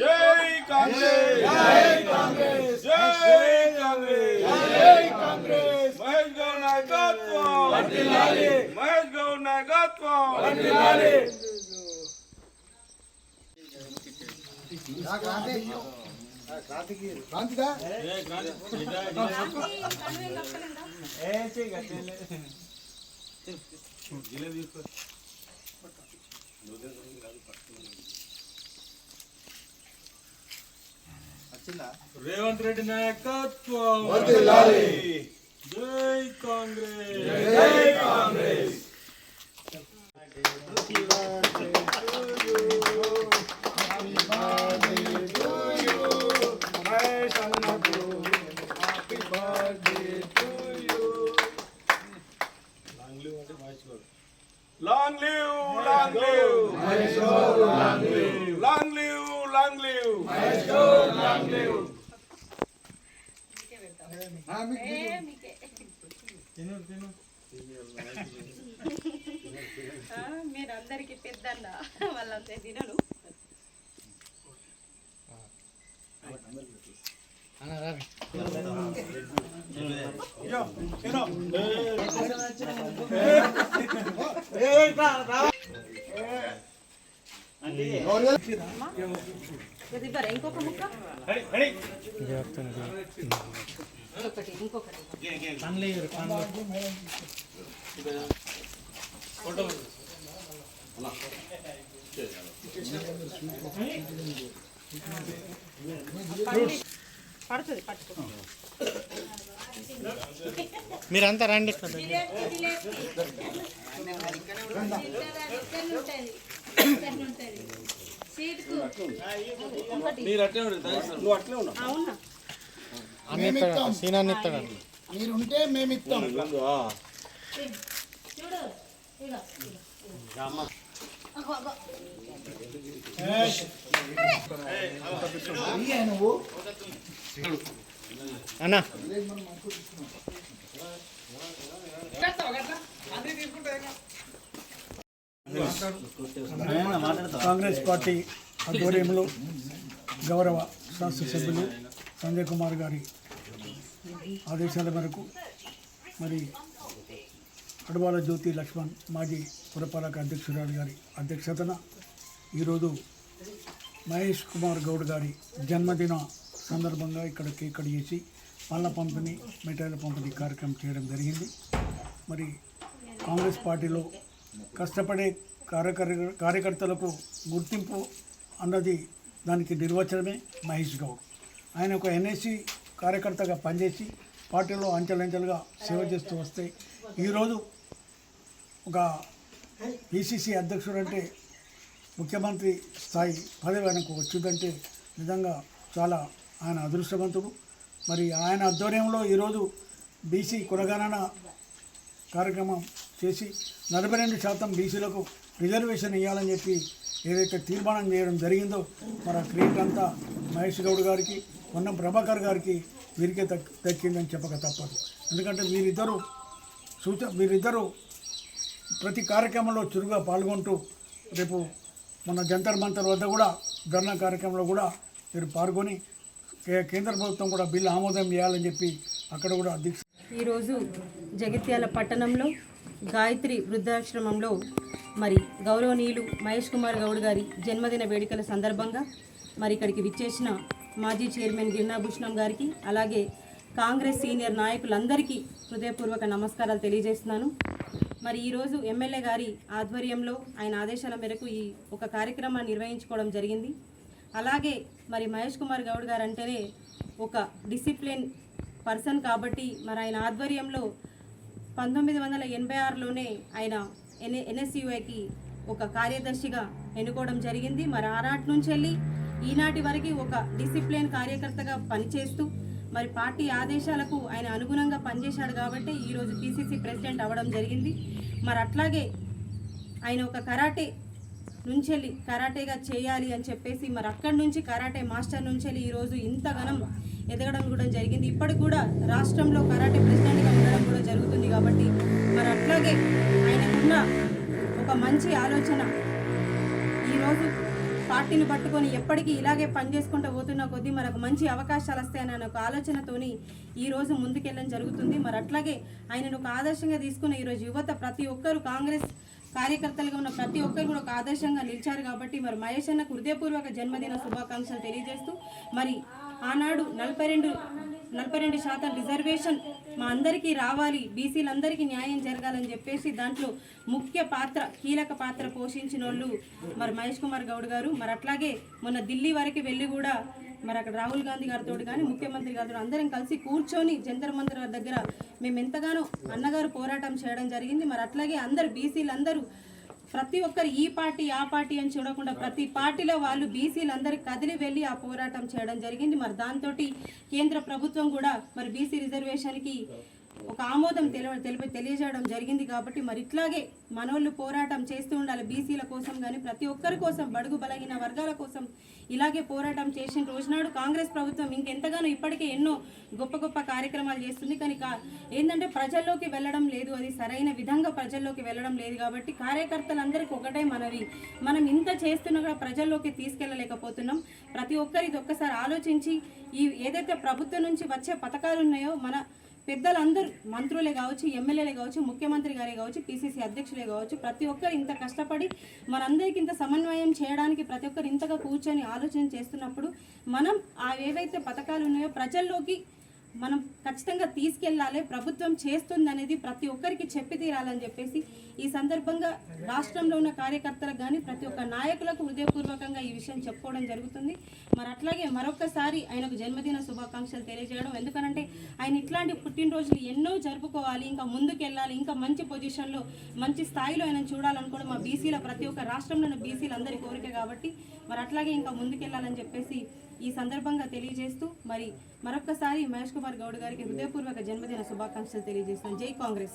జై కాంగ్రెస్. జై కాంగ్రెస్. జై కాంగ్రెస్. జై కాంగ్రెస్. మహేష్ గౌడ్ నాయకత్వం. వర్ధిల్లాలి మహేష్ గౌడ్ నాయకత్వం. వర్ధిల్లాలి క్రాంతిదా రేవంత్ రెడ్డి నాయకత్వం. జై కాంగ్రెస్. జై Congress. Long live long live. Long live long live long live Mahesh మీరు అందరికి పెద్దన్న వాళ్ళంతా తినను ఇది ఇంకొక ముక్క? ఇంకొకటి ఇంకొకటి. పడుతుంది పట్టుకో. మీరంతా రండి. మీరుంటే మేము ఇస్తాం ఇయ్య నువ్వు అన్న. కాంగ్రెస్ పార్టీ ఆధ్వర్యంలో గౌరవ శాసనసభ్యులు సంజయ్ కుమార్ గారి ఆదేశాల మేరకు మరి అడవాల జ్యోతి లక్ష్మణ్ మాజీ పురపాలక అధ్యక్షురాలు గారి అధ్యక్షతన ఈరోజు మహేష్ కుమార్ గౌడ్ గారి జన్మదిన సందర్భంగా ఇక్కడ కేక్ కట్ చేసి పళ్ళ పంపిణీ మిఠాయిల పంపిణీ కార్యక్రమం చేయడం జరిగింది. మరి కాంగ్రెస్ పార్టీలో కష్టపడే కార్యకర్ కార్యకర్తలకు గుర్తింపు అన్నది దానికి నిర్వచనమే మహేష్ గౌడ్. ఆయన ఒక ఎన్ఎస్సి కార్యకర్తగా పనిచేసి పార్టీలో అంచెలంచెలుగా సేవ చేస్తూ వస్తే ఈరోజు ఒక పిసిసి అధ్యక్షుడు అంటే ముఖ్యమంత్రి స్థాయి పదవి ఆయనకు వచ్చిందంటే నిజంగా చాలా ఆయన అదృష్టవంతుడు. మరి ఆయన ఆధ్వర్యంలో ఈరోజు బీసీ కులగణన కార్యక్రమం చేసి నలభై రెండు శాతం బీసీలకు రిజర్వేషన్ ఇవ్వాలని చెప్పి ఏదైతే తీర్మానం చేయడం జరిగిందో మరి ఆ క్రెడిట్ అంతా మహేష్ గౌడ్ గారికి పొన్నం ప్రభాకర్ గారికి వీరికే దక్ దక్కిందని చెప్పక తప్పదు. ఎందుకంటే వీరిద్దరూ సూచ వీరిద్దరూ ప్రతి కార్యక్రమంలో చురుగ్గా పాల్గొంటూ రేపు మన జంతర్ మంతర్ వద్ద కూడా ధర్నా కార్యక్రమంలో కూడా మీరు పాల్గొని కేంద్ర ప్రభుత్వం కూడా బిల్లు ఆమోదం చేయాలని చెప్పి అక్కడ కూడా దీక్ష ఈరోజు జగిత్యాల పట్టణంలో గాయత్రి వృద్ధాశ్రమంలో మరి గౌరవనీయులు మహేష్ కుమార్ గౌడ్ గారి జన్మదిన వేడుకల సందర్భంగా మరి ఇక్కడికి విచ్చేసిన మాజీ చైర్మన్ గిరినాభూషణం గారికి అలాగే కాంగ్రెస్ సీనియర్ నాయకులందరికీ హృదయపూర్వక నమస్కారాలు తెలియజేస్తున్నాను. మరి ఈరోజు ఎమ్మెల్యే గారి ఆధ్వర్యంలో ఆయన ఆదేశాల మేరకు ఈ ఒక కార్యక్రమాన్ని నిర్వహించుకోవడం జరిగింది. అలాగే మరి మహేష్ కుమార్ గౌడ్ గారు అంటేనే ఒక డిసిప్లిన్ పర్సన్ కాబట్టి మరి ఆయన ఆధ్వర్యంలో పంతొమ్మిది వందల ఎనభై ఆరులోనే ఆయన ఎన్ ఎన్ఎస్యుఐకి ఒక కార్యదర్శిగా ఎన్నుకోవడం జరిగింది. మరి ఆనాటి నుంచి వెళ్ళి ఈనాటి వరకు ఒక డిసిప్లిన్ కార్యకర్తగా పనిచేస్తూ మరి పార్టీ ఆదేశాలకు ఆయన అనుగుణంగా పనిచేశాడు కాబట్టి ఈరోజు పిసిసి ప్రెసిడెంట్ అవ్వడం జరిగింది. మరి అట్లాగే ఆయన ఒక కరాటే నుంచి వెళ్ళి కరాటేగా చేయాలి అని చెప్పేసి మరి అక్కడి నుంచి కరాటే మాస్టర్ నుంచి వెళ్ళి ఈరోజు ఇంతగానం ఎదగడం కూడా జరిగింది. ఇప్పటికి కూడా రాష్ట్రంలో కరాటే ప్రెసిడెంట్గా ఉండడం కూడా జరుగుతుంది కాబట్టి మరి అట్లాగే ఆయనకున్న ఒక మంచి ఆలోచన ఈరోజు పార్టీని పట్టుకొని ఎప్పటికీ ఇలాగే పనిచేసుకుంటూ పోతున్న కొద్దీ మనకు మంచి అవకాశాలు వస్తాయని అనే ఒక ఆలోచనతోని ఈ రోజు ముందుకెళ్ళడం జరుగుతుంది. మరి అట్లాగే ఆయనను ఒక ఆదర్శంగా తీసుకున్న ఈరోజు యువత ప్రతి ఒక్కరు కాంగ్రెస్ కార్యకర్తలుగా ఉన్న ప్రతి ఒక్కరు కూడా ఒక ఆదర్శంగా నిలిచారు కాబట్టి మరి మహేష్ అన్నకు హృదయపూర్వక జన్మదిన శుభాకాంక్షలు తెలియజేస్తూ మరి ఆనాడు నలభై రెండు నలభై రెండు శాతం రిజర్వేషన్ మా అందరికీ రావాలి బీసీలందరికీ న్యాయం జరగాలని చెప్పేసి దాంట్లో ముఖ్య పాత్ర కీలక పాత్ర పోషించిన వాళ్ళు మరి మహేష్ కుమార్ గౌడ్ గారు. మరి అట్లాగే మొన్న ఢిల్లీ వరకు వెళ్ళి కూడా మరి అక్కడ రాహుల్ గాంధీ గారితో కానీ ముఖ్యమంత్రి గారితో అందరం కలిసి కూర్చొని జంతర్ మంతర్ దగ్గర మేము ఎంతగానో అన్నగారు పోరాటం చేయడం జరిగింది. మరి అట్లాగే అందరు బీసీలందరూ ప్రతి ఒక్కరు ఈ పార్టీ ఆ పార్టీ అని చూడకుండా ప్రతి పార్టీలో వాళ్ళు బీసీలందరూ కదిలి వెళ్ళి ఆ పోరాటం చేయడం జరిగింది. మరి దాంతో కేంద్ర ప్రభుత్వం కూడా మరి బీసీ రిజర్వేషన్కి ఒక ఆమోదం తెలియ తెలిపి తెలియజేయడం జరిగింది కాబట్టి మరి ఇట్లాగే మనోళ్ళు పోరాటం చేస్తూ ఉండాలి. బీసీల కోసం కానీ ప్రతి ఒక్కరి కోసం బడుగు బలహీన వర్గాల కోసం ఇలాగే పోరాటం చేసిన రోజునాడు కాంగ్రెస్ ప్రభుత్వం ఇంకెంతగానో ఇప్పటికే ఎన్నో గొప్ప గొప్ప కార్యక్రమాలు చేస్తుంది. కానీ కా- ఏంటంటే ప్రజల్లోకి వెళ్ళడం లేదు. అది సరైన విధంగా ప్రజల్లోకి వెళ్ళడం లేదు కాబట్టి కార్యకర్తలందరికీ ఒకటే మనవి. మనం ఇంత చేస్తున్నా కూడా ప్రజల్లోకి తీసుకెళ్ళలేకపోతున్నాం. ప్రతి ఒక్కరిది ఒక్కసారి ఆలోచించి ఈ ఏదైతే ప్రభుత్వం నుంచి వచ్చే పథకాలు ఉన్నాయో మన పెద్దలందరూ మంత్రులే కావచ్చు ఎమ్మెల్యేలే కావచ్చు ముఖ్యమంత్రి గారే కావచ్చు పిసిసి అధ్యక్షులే కావచ్చు ప్రతి ఒక్కరు ఇంత కష్టపడి మనందరికీ ఇంత సమన్వయం చేయడానికి ప్రతి ఒక్కరు ఇంతగా కూర్చొని ఆలోచన చేస్తున్నప్పుడు మనం ఆ ఏవైతే పథకాలు ఉన్నాయో ప్రజల్లోకి మనం ఖచ్చితంగా తీసుకెళ్ళాలి ప్రభుత్వం చేస్తుంది అనేది ప్రతి ఒక్కరికి చెప్పి తీరాలని చెప్పేసి ఈ సందర్భంగా రాష్ట్రంలో ఉన్న కార్యకర్తలకు కానీ ప్రతి ఒక్క నాయకులకు హృదయపూర్వకంగా ఈ విషయం చెప్పుకోవడం జరుగుతుంది. మరి అట్లాగే మరొకసారి ఆయనకు జన్మదిన శుభాకాంక్షలు తెలియజేయడం. ఎందుకనంటే ఆయన ఇట్లాంటి పుట్టినరోజులు ఎన్నో జరుపుకోవాలి ఇంకా ముందుకెళ్ళాలి ఇంకా మంచి పొజిషన్లో మంచి స్థాయిలో ఆయన చూడాలనుకోవడం మా బీసీల ప్రతి ఒక్క రాష్ట్రంలో ఉన్న బీసీలు అందరి కోరిక కాబట్టి మరి అట్లాగే ఇంకా ముందుకెళ్ళాలని చెప్పేసి ఈ సందర్భంగా తెలియజేస్తూ మరి మరొక్కసారి మహేష్ కుమార్ గౌడ్ గారికి హృదయపూర్వక జన్మదిన శుభాకాంక్షలు తెలియజేస్తాను. జై కాంగ్రెస్.